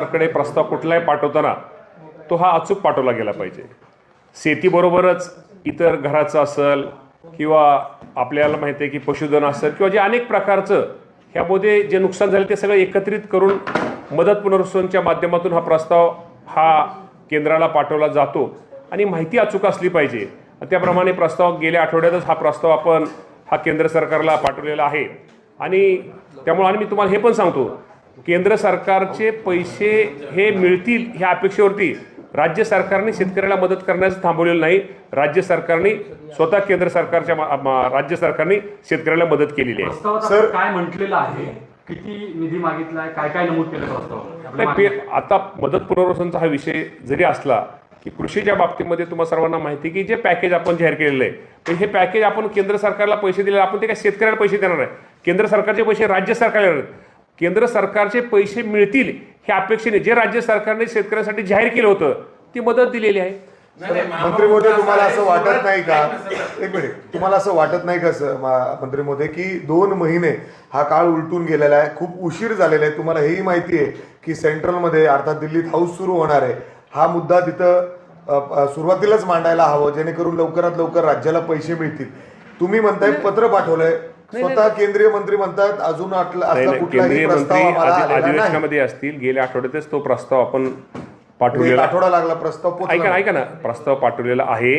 सरकारकडे प्रस्ताव कुठलाही पाठवताना तो हा अचूक पाठवला गेला पाहिजे. शेतीबरोबरच इतर घराचं असेल किंवा आपल्याला माहिती आहे की पशुधन असेल किंवा जे अनेक प्रकारचं ह्यामध्ये जे नुकसान झालं ते सगळं एकत्रित करून मदत पुनर्वसनच्या माध्यमातून हा प्रस्ताव हा केंद्राला पाठवला जातो. आणि माहिती अचूक असली पाहिजे. त्याप्रमाणे प्रस्ताव गेल्या आठवड्यातच हा प्रस्ताव आपण हा केंद्र सरकारला पाठवलेला आहे. आणि त्यामुळे आणि मी तुम्हाला हे पण सांगतो केंद्र सरकारचे पैसे हे मिळतील ह्या अपेक्षेवरती राज्य सरकारने शेतकऱ्याला मदत करण्याचं थांबवलेलं नाही. राज्य सरकारने स्वतः केंद्र सरकारच्या राज्य सरकारने शेतकऱ्याला मदत केलेली आहे. सर- काय म्हटलेलं आहे? किती निधी मागितलाय? काय काय नमूद केलं प्रस्ताव नाही, पे- आता मदत पुनर्वसनचा हा विषय जरी असला की कृषीच्या बाबतीमध्ये तुम्हा सर्वांना माहिती आहे की जे पॅकेज आपण जाहीर केलेलं आहे तर हे पॅकेज आपण केंद्र सरकारला पैसे दिले आपण ते काय शेतकऱ्याला पैसे देणार नाही. केंद्र सरकारचे पैसे राज्य सरकारला. केंद्र सरकारचे पैसे मिळतील ह्या अपेक्षेने जे राज्य सरकारने शेतकऱ्यांसाठी जाहीर केलं होतं ती मदत दिलेली आहे. मंत्री महोदय तुम्हाला असं वाटत नाही का? एक मिनिट. तुम्हाला असं वाटत नाही का मंत्री महोदय की दोन महिने हा काळ उलटून गेलेला आहे खूप उशीर झालेला आहे? तुम्हाला हेही माहिती आहे की सेंट्रलमध्ये अर्थात दिल्लीत हाऊस सुरू होणार आहे. हा मुद्दा तिथं सुरुवातीलाच मांडायला हवं जेणेकरून लवकरात लवकर राज्याला पैसे मिळतील. तुम्ही म्हणताय पत्र पाठवलंय स्वतः केंद्रीय मंत्री म्हणतात अजून नाही, नाही, केंद्रीय मंत्री नाही. अधिवेशनामध्ये असतील गेल्या आठवड्यातच तो प्रस्ताव आपण पाठवलेला आठवडा लागला प्रस्ताव ऐका ऐका ना प्रस्ताव पाठवलेला आहे.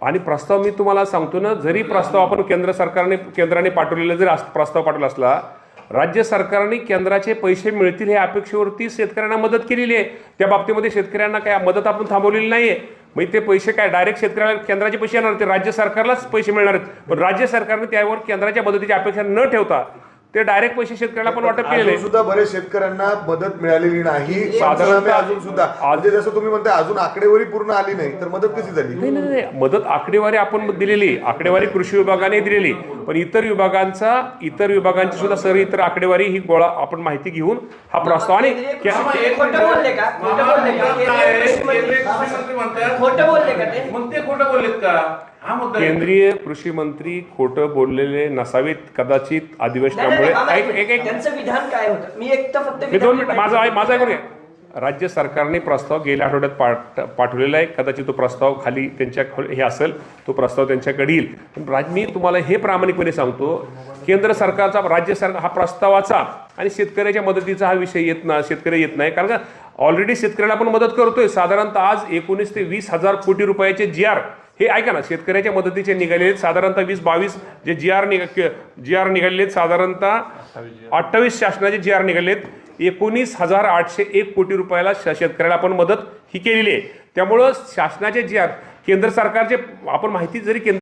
आणि प्रस्ताव मी तुम्हाला सांगतो ना जरी प्रस्ताव आपण केंद्र सरकारने केंद्राने पाठवलेला जरी प्रस्ताव पाठवला असला राज्य सरकारने केंद्राचे पैसे मिळतील हे अपेक्षेवरती शेतकऱ्यांना मदत केलेली आहे. त्या बाबतीमध्ये शेतकऱ्यांना काय मदत आपण थांबवलेली नाहीये. मग ते पैसे काय? डायरेक्ट शेतकऱ्याला केंद्राचे पैसे येणार ते राज्य सरकारलाच पैसे मिळणार आहेत. पण राज्य सरकारने त्यावर केंद्राच्या मदतीची अपेक्षा न ठेवता ते डायरेक्ट पैसे शेतकऱ्याला पण वाटप आहे. सुद्धा बरेच शेतकऱ्यांना मदत मिळालेली नाही. साधारणतः- पंचनामे अजून सुद्धा. म्हणजे जसं तुम्ही म्हणताय अजून आकडेवारी पूर्ण आली नाही तर मदत कशी झाली? नाही नाही नाही मदत आकडेवारी आपण दिलेली. आकडेवारी कृषी विभागाने दिलेली. पण इतर विभागांचा इतर विभागांची सुद्धा सर इतर आकडेवारी ही गोळा आपण माहिती घेऊन हा प्रस्ताव आणि खोटं बोलले का? खोटं बोलले का? खोटं बोललेत का? हा मुद्दा आहे. केंद्रीय कृषी मंत्री खोटं बोललेले नसावेत कदाचित अधिवेशनामुळे. एक एक. त्यांचं विधान काय होतं? मी एक तर फक्त मी विधान दोन मिनिट माझं. माझं ऐकून घ्या. राज्य सरकारने प्रस्ताव गेल्या आठवड्यात पाठ पाठवलेला आहे. कदाचित तो प्रस्ताव खाली त्यांच्या हे असेल तो प्रस्ताव त्यांच्याकडे येईल. पण राज मी तुम्हाला हे प्रामाणिकपणे सांगतो. केंद्र सरकारचा राज्य सरकार हा प्रस्तावाचा आणि शेतकऱ्याच्या मदतीचा हा विषय येत ना शेतकरी येत नाही. कारण का ऑलरेडी शेतकऱ्याला आपण मदत करतोय. साधारणतः आज एकोणीस ते वीस हजार कोटी रुपयाचे जी आर हे ऐका ना शेतकऱ्याच्या मदतीचे निघालेले आहेत. साधारणतः वीस बावीस जे जी आर निघा जी आर निघालेले आहेत. साधारणतः अठ्ठावीस शासनाचे जी आर निघाले आहेत. एकोणीस हजार आठशे एक कोटी रुपयाला श- शेतकऱ्याला आपण मदत ही केलेली आहे. त्यामुळं शासनाचे जी आर केंद्र सरकारचे आपण माहिती जरी केंद्र